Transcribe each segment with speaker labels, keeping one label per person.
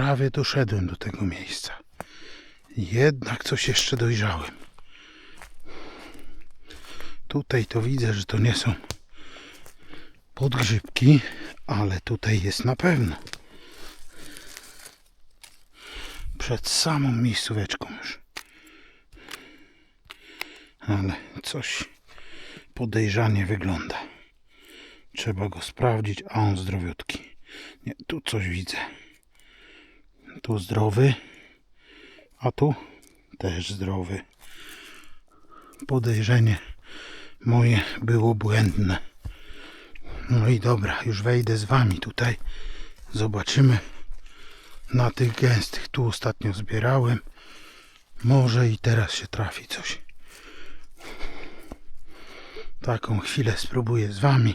Speaker 1: Prawie doszedłem do tego miejsca. Jednak coś jeszcze dojrzałem. Tutaj to widzę, że to nie są podgrzybki, ale tutaj jest na pewno. Przed samą miejscóweczką już. Ale coś podejrzanie wygląda. Trzeba go sprawdzić, a on zdrowiutki. Nie, tu coś widzę. Tu zdrowy, a tu też zdrowy. Podejrzenie moje było błędne. No i dobra, już wejdę z wami tutaj. Zobaczymy na tych gęstych. Tu ostatnio zbierałem. Może i teraz się trafi coś. Taką chwilę spróbuję z wami.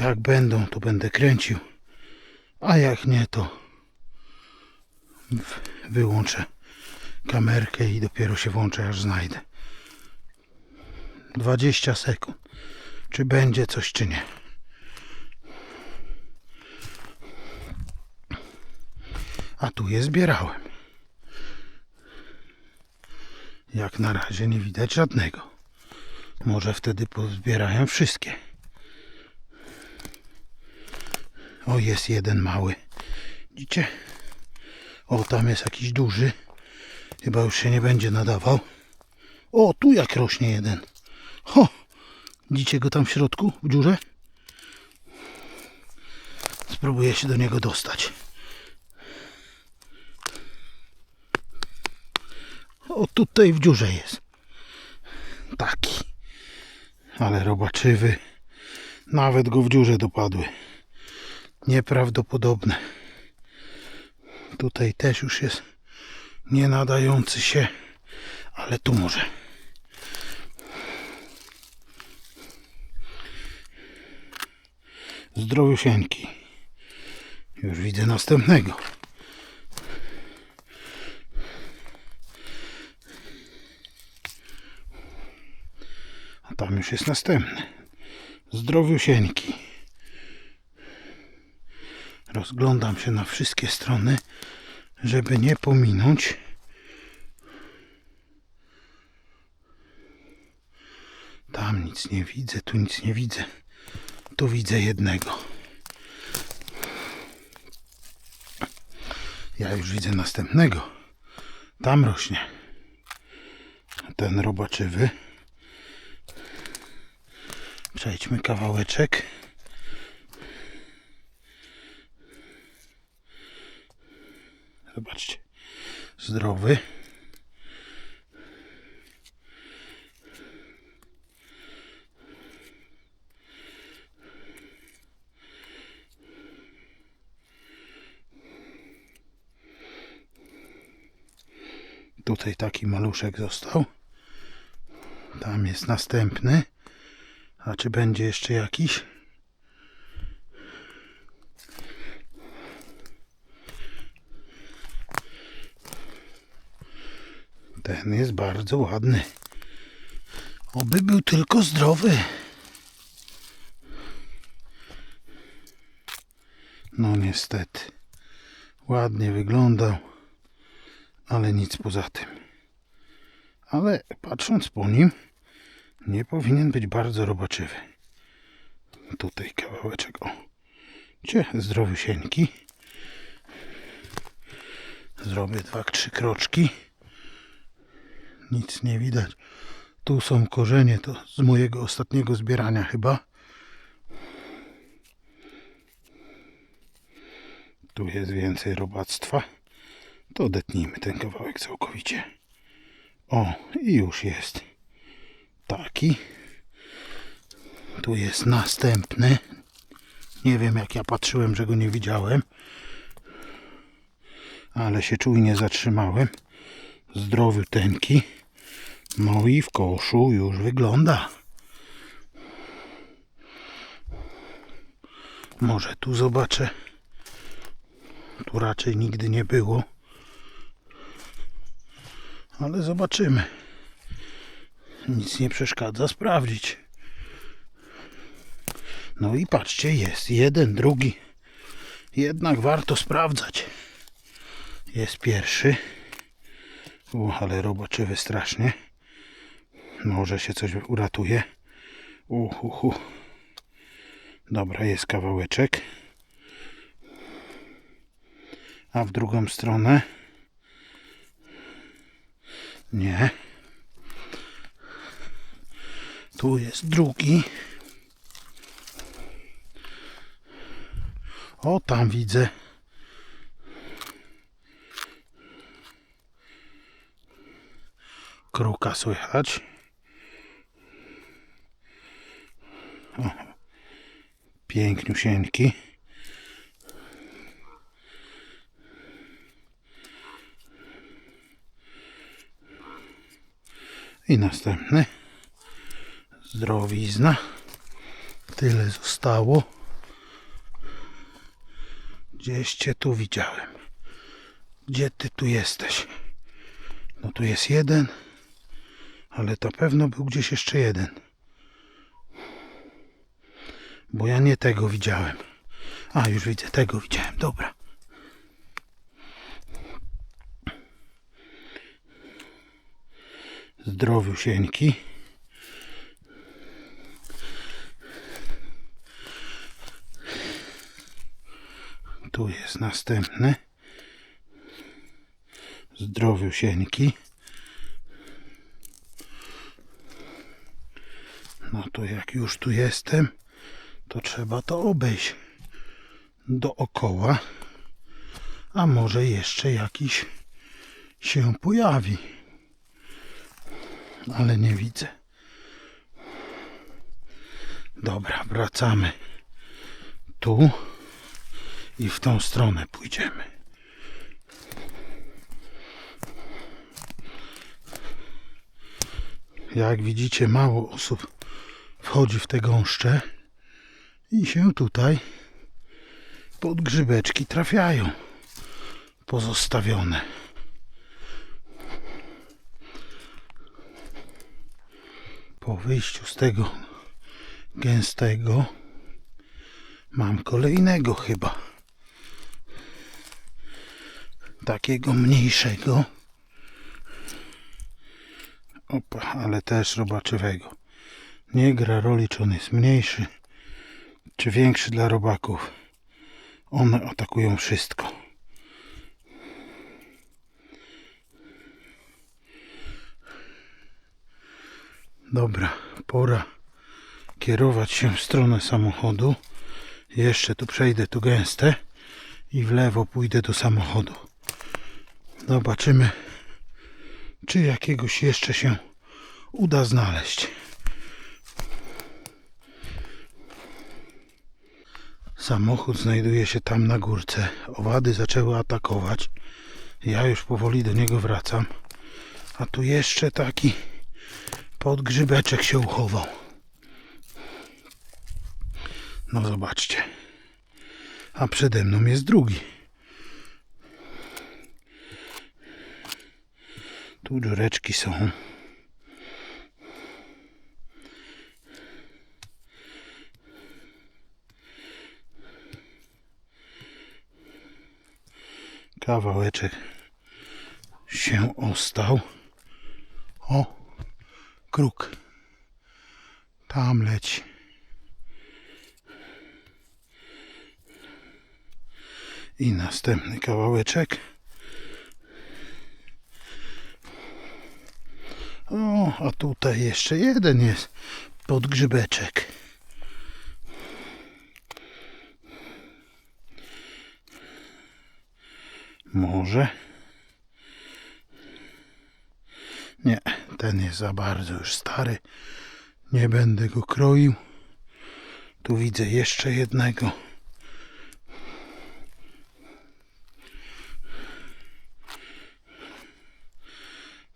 Speaker 1: Jak będą, to będę kręcił. A jak nie, to wyłączę kamerkę i dopiero się włączę, aż znajdę. 20 sekund. Czy będzie coś, czy nie. A tu je zbierałem. Jak na razie nie widać żadnego. Może wtedy pozbierałem wszystkie. O, jest jeden mały. Widzicie? O, tam jest jakiś duży. Chyba już się nie będzie nadawał. O, tu jak rośnie jeden. Ho! Widzicie go tam w środku, w dziurze? Spróbuję się do niego dostać. O, tutaj w dziurze jest. Taki. Ale robaczywy. Nawet go w dziurze dopadły. Nieprawdopodobne. Tutaj też już jest nie nadający się, ale tu może. Zdrowiusieńki. Już widzę następnego. A tam już jest następny. Zdrowiusieńki. Rozglądam się na wszystkie strony, żeby nie pominąć. Tam nic nie widzę, tu nic nie widzę. Tu widzę jednego. Ja już widzę następnego. Tam rośnie. Ten robaczywy. Przejdźmy kawałeczek. Zobaczcie. Zdrowy. Tutaj taki maluszek został. Tam jest następny. A czy będzie jeszcze jakiś? Ten jest bardzo ładny. Oby był tylko zdrowy. No niestety. Ładnie wyglądał, ale nic poza tym. Ale patrząc po nim, nie powinien być bardzo robaczywy. Tutaj kawałeczek, o. Cie, zdrowiusieńki. Zrobię dwa, trzy kroczki. Nic nie widać. Tu są korzenie, to z mojego ostatniego zbierania chyba. Tu jest więcej robactwa. To odetnijmy ten kawałek całkowicie. O, i już jest taki. Tu jest następny. Nie wiem jak ja patrzyłem, że go nie widziałem. Ale się czujnie zatrzymałem. Zdrowiuteńki. No i w koszu już wygląda. Może tu zobaczę. Tu raczej nigdy nie było. Ale zobaczymy. Nic nie przeszkadza sprawdzić. No i patrzcie, jest jeden, drugi. Jednak warto sprawdzać. Jest pierwszy. U, ale robaczywy strasznie. Może się coś uratuje. Uhuhu. Dobra, jest kawałeczek. A w drugą stronę? Nie. Tu jest drugi. O, tam widzę. Kruka słychać. O, piękniusieńki. I następny. Zdrowizna. Tyle zostało. Gdzieś cię tu widziałem. Gdzie ty tu jesteś? No tu jest jeden. Ale to pewno był gdzieś jeszcze jeden. Bo ja nie tego widziałem. A, już widzę, tego widziałem. Dobra. Zdrowiusieńki. Tu jest następny. Zdrowiusieńki. No to jak już tu jestem, to trzeba to obejść dookoła. A może jeszcze jakiś się pojawi. Ale nie widzę. Dobra, wracamy tu i w tą stronę pójdziemy. Jak widzicie, mało osób wchodzi w te gąszcze i się tutaj pod grzybeczki trafiają pozostawione. Po wyjściu z tego gęstego mam kolejnego chyba. Takiego mniejszego. Opa, ale też robaczywego. Nie gra roli, czy on jest mniejszy, czy większy dla robaków. One atakują wszystko. Dobra, pora kierować się w stronę samochodu. Jeszcze tu przejdę tu gęste i w lewo pójdę do samochodu. Zobaczymy, czy jakiegoś jeszcze się uda znaleźć. Samochód znajduje się tam na górce. Owady zaczęły atakować. Ja już powoli do niego wracam. A tu jeszcze taki podgrzybeczek się uchował. No zobaczcie. A przede mną jest drugi. Tu dziureczki są. Kawałeczek się ostał. O, kruk. Tam leci. I następny kawałeczek. O, a tutaj jeszcze jeden jest podgrzybeczek. Może. Nie, ten jest za bardzo już stary. Nie będę go kroił. Tu widzę jeszcze jednego.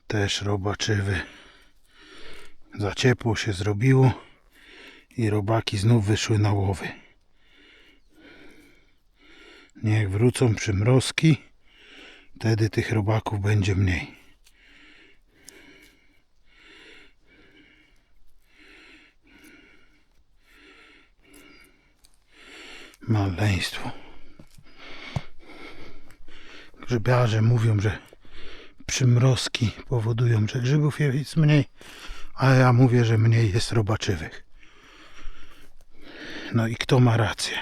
Speaker 1: Też robaczywy. Za ciepło się zrobiło i robaki znów wyszły na łowy. Niech wrócą przymrozki, wtedy tych robaków będzie mniej. Maleństwo. Grzybiarze mówią, że przymrozki powodują, że grzybów jest mniej, a ja mówię, że mniej jest robaczywych. No i kto ma rację?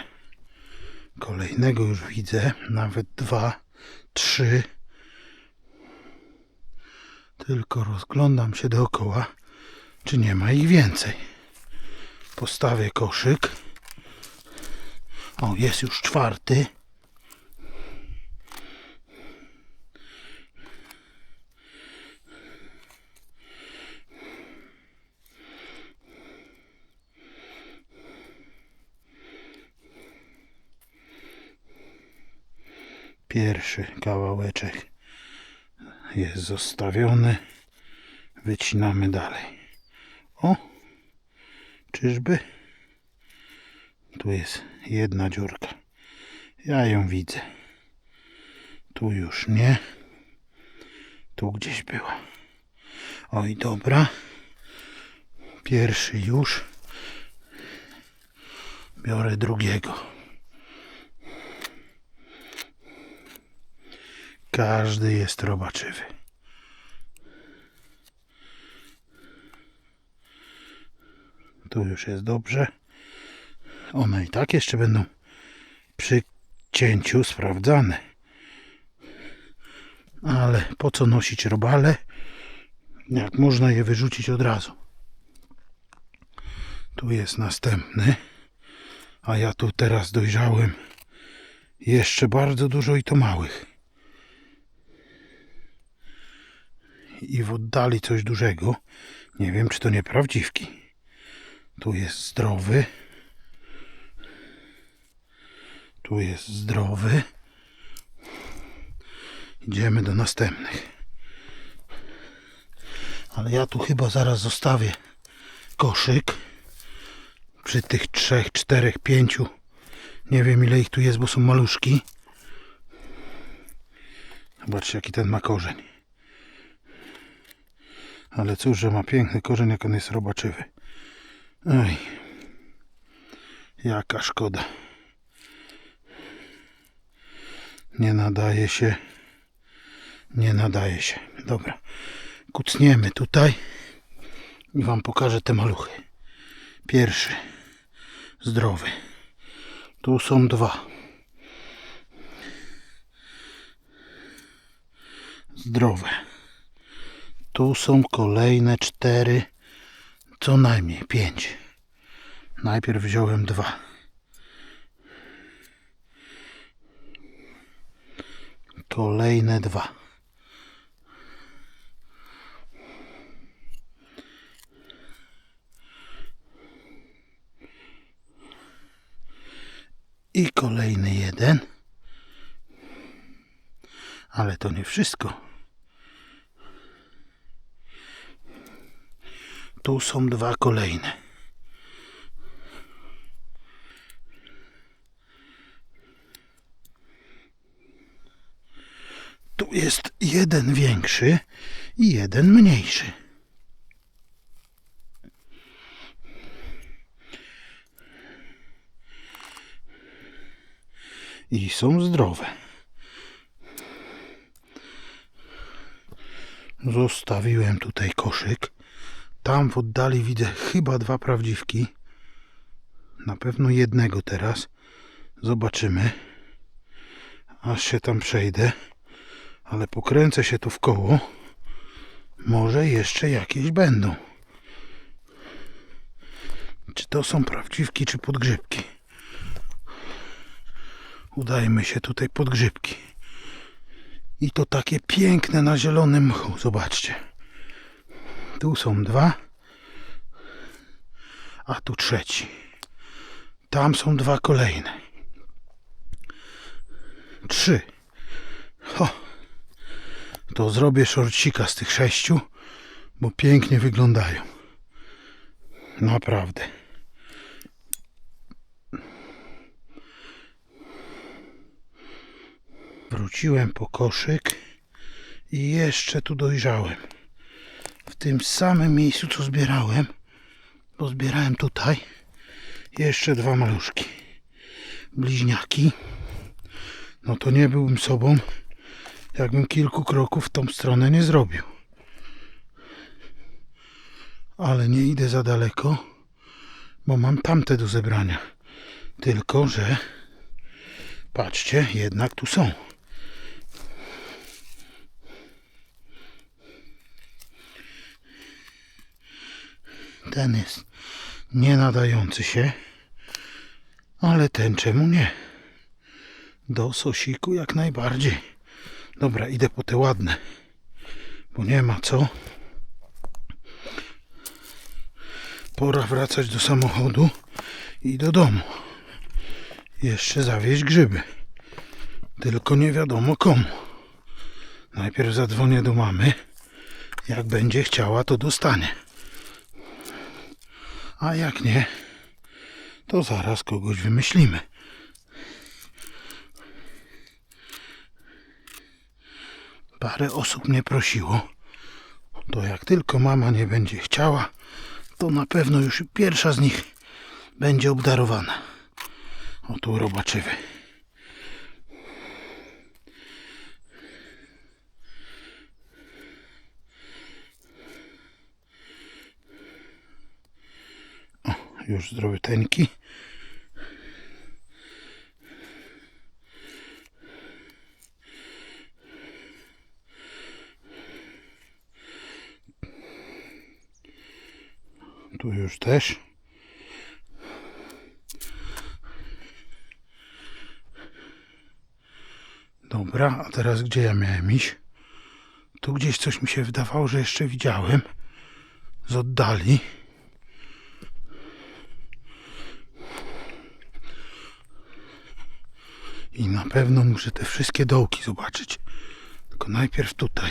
Speaker 1: Kolejnego już widzę, nawet dwa, trzy. Tylko rozglądam się dookoła, czy nie ma ich więcej. Postawię koszyk. O, jest już czwarty. Pierwszy kawałeczek jest zostawiony. Wycinamy dalej. O! Czyżby? Tu jest jedna dziurka. Ja ją widzę. Tu już nie. Tu gdzieś była. Oj, dobra. Pierwszy już. Biorę drugiego. Każdy jest robaczywy. Tu już jest dobrze. One i tak jeszcze będą przy cięciu sprawdzane. Ale po co nosić robale, jak można je wyrzucić od razu. Tu jest następny. A ja tu teraz dojrzałem jeszcze bardzo dużo i to małych. I w oddali coś dużego. Nie wiem, czy to nieprawdziwki. Tu jest zdrowy. Tu jest zdrowy. Idziemy do następnych. Ale ja tu chyba zaraz zostawię koszyk. Przy tych trzech, czterech, pięciu. Nie wiem ile ich tu jest, bo są maluszki. Zobaczcie jaki ten ma korzeń. Ale cóż, że ma piękny korzeń, jak on jest robaczywy. Oj. Jaka szkoda. Nie nadaje się. Nie nadaje się. Dobra. Kucniemy tutaj i wam pokażę te maluchy. Pierwszy. Zdrowy. Tu są dwa. Zdrowe. Tu są kolejne cztery. Co najmniej pięć. Najpierw wziąłem dwa. Kolejne dwa. I kolejny jeden. Ale to nie wszystko. Tu są dwa kolejne. Tu jest jeden większy i jeden mniejszy. I są zdrowe. Zostawiłem tutaj koszyk. Tam w oddali widzę chyba dwa prawdziwki. Na pewno jednego teraz. Zobaczymy. Aż się tam przejdę. Ale pokręcę się tu w koło. Może jeszcze jakieś będą. Czy to są prawdziwki, czy podgrzybki? Udajmy się tutaj podgrzybki. I to takie piękne na zielonym mchu. Zobaczcie. Tu są dwa. A tu trzeci. Tam są dwa kolejne. Trzy. Ho. To zrobię szorcika z tych sześciu, bo pięknie wyglądają. Naprawdę. Wróciłem po koszyk i jeszcze tu dojrzałem. W tym samym miejscu, co zbierałem, bo zbierałem tutaj jeszcze dwa maluszki. Bliźniaki. No to nie byłbym sobą, jakbym kilku kroków w tą stronę nie zrobił. Ale nie idę za daleko, bo mam tamte do zebrania. Tylko, że patrzcie, jednak tu są. Ten jest nie nadający się, ale ten czemu nie? Do sosiku jak najbardziej. Dobra, idę po te ładne, bo nie ma co. Pora wracać do samochodu i do domu. Jeszcze zawieźć grzyby. Tylko nie wiadomo komu. Najpierw zadzwonię do mamy. Jak będzie chciała, to dostanie. A jak nie, to zaraz kogoś wymyślimy. Parę osób mnie prosiło. To jak tylko mama nie będzie chciała, to na pewno już pierwsza z nich będzie obdarowana. O tu robaczywy. O, już zdrowiuteńki. Tu już też. Dobra, a teraz gdzie ja miałem iść? Tu gdzieś coś mi się wydawało, że jeszcze widziałem. Z oddali. I na pewno muszę te wszystkie dołki zobaczyć. Tylko najpierw tutaj.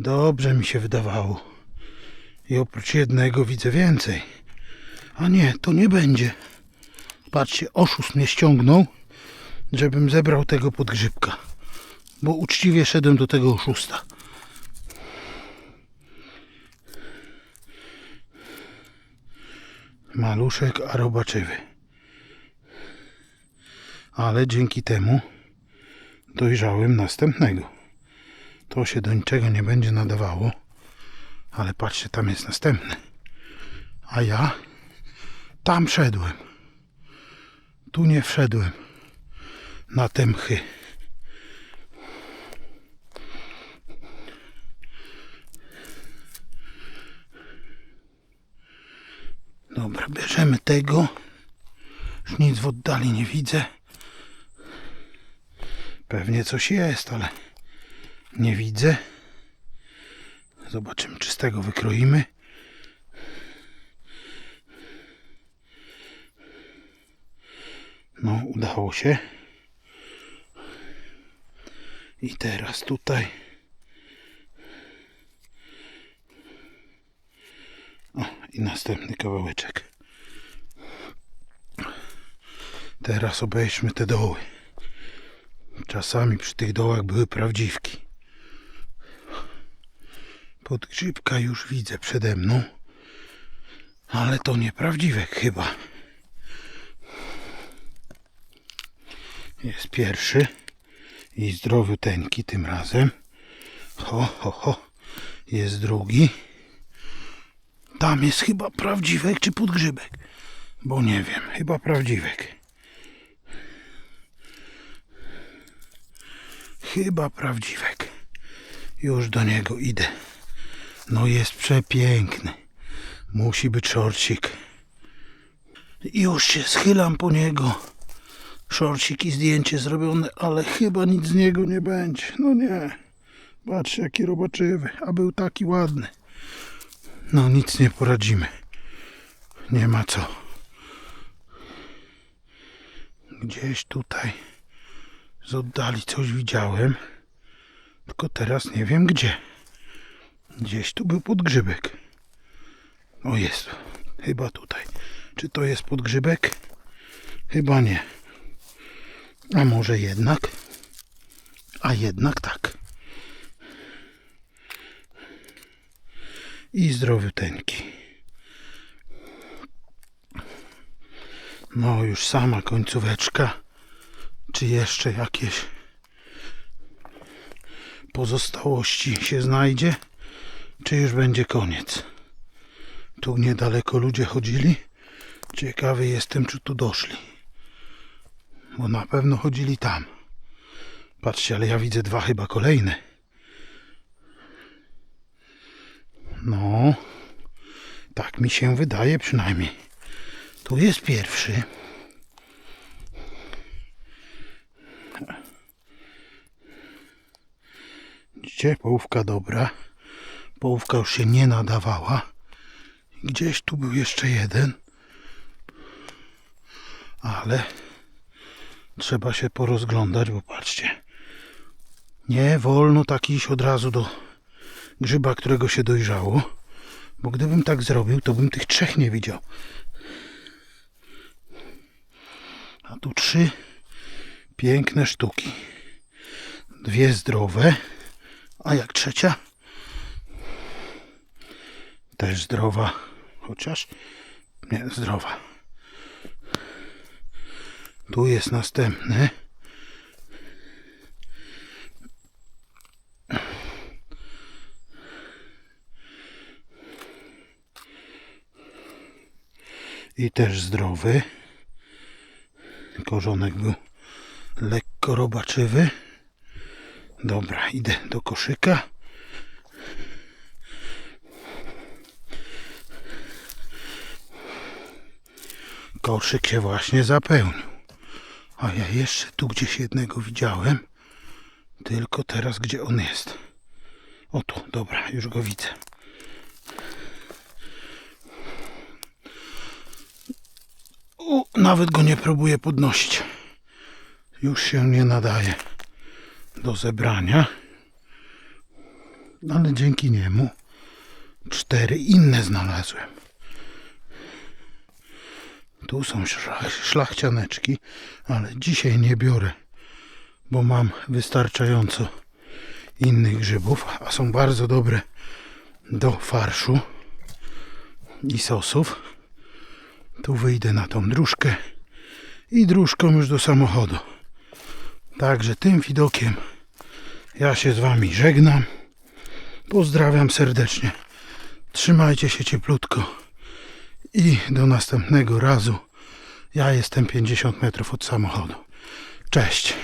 Speaker 1: Dobrze mi się wydawało. I oprócz jednego widzę więcej. A nie, to nie będzie. Patrzcie, oszust mnie ściągnął, żebym zebrał tego podgrzybka. Bo uczciwie szedłem do tego oszusta. Maluszek, a robaczywy. Ale dzięki temu dojrzałem następnego. To się do niczego nie będzie nadawało. Ale patrzcie, tam jest następny. A ja tam szedłem. Tu nie wszedłem. Na te mchy. Dobra, bierzemy tego. Już nic w oddali nie widzę. Pewnie coś jest, ale nie widzę. Zobaczymy, czy z tego wykroimy. No, udało się. I teraz tutaj. O, i następny kawałeczek. Teraz obejrzmy te doły. Czasami przy tych dołach były prawdziwki. Podgrzybka już widzę przede mną. Ale to nieprawdziwek chyba. Jest pierwszy. I zdrowiuteńki tym razem. Ho, ho, ho. Jest drugi. Tam jest chyba prawdziwek czy podgrzybek. Bo nie wiem. Chyba prawdziwek. Chyba prawdziwek. Już do niego idę. No jest przepiękny. Musi być szorcik. Już się schylam po niego. Szorcik i zdjęcie zrobione, ale chyba nic z niego nie będzie. No nie. Patrz jaki robaczywy, a był taki ładny. No nic nie poradzimy. Nie ma co. Gdzieś tutaj z oddali coś widziałem. Tylko teraz nie wiem gdzie. Gdzieś tu był podgrzybek. O jest. Chyba tutaj. Czy to jest podgrzybek? Chyba nie. A może jednak? A jednak tak. I zdrowiuteńki. No już sama końcóweczka. Czy jeszcze jakieś pozostałości się znajdzie, czy już będzie koniec. Tu niedaleko ludzie chodzili. Ciekawy jestem, czy tu doszli. Bo na pewno chodzili tam. Patrzcie, ale ja widzę dwa chyba kolejne. No, tak mi się wydaje przynajmniej. Tu jest pierwszy. Widzicie, połówka dobra. Połówka już się nie nadawała. Gdzieś tu był jeszcze jeden. Ale trzeba się porozglądać, bo patrzcie. Nie wolno tak iść od razu do grzyba, którego się dojrzało. Bo gdybym tak zrobił, to bym tych trzech nie widział. A tu trzy piękne sztuki. Dwie zdrowe. A jak trzecia? Też zdrowa. Chociaż nie zdrowa. Tu jest następny. I też zdrowy. Korzonek był lekko robaczywy. Dobra, idę do koszyka. Koszyk się właśnie zapełnił. A ja jeszcze tu gdzieś jednego widziałem. Tylko teraz gdzie on jest? O tu, dobra, już go widzę. U, nawet go nie próbuję podnosić. Już się nie nadaje do zebrania. Ale dzięki niemu cztery inne znalazłem. Tu są szlach- szlachcianeczki, ale dzisiaj nie biorę, bo mam wystarczająco innych grzybów, a są bardzo dobre do farszu i sosów. Tu wyjdę na tą dróżkę i dróżką już do samochodu. Także tym widokiem ja się z Wami żegnam. Pozdrawiam serdecznie. Trzymajcie się cieplutko i do następnego razu. Ja jestem 50 metrów od samochodu. Cześć.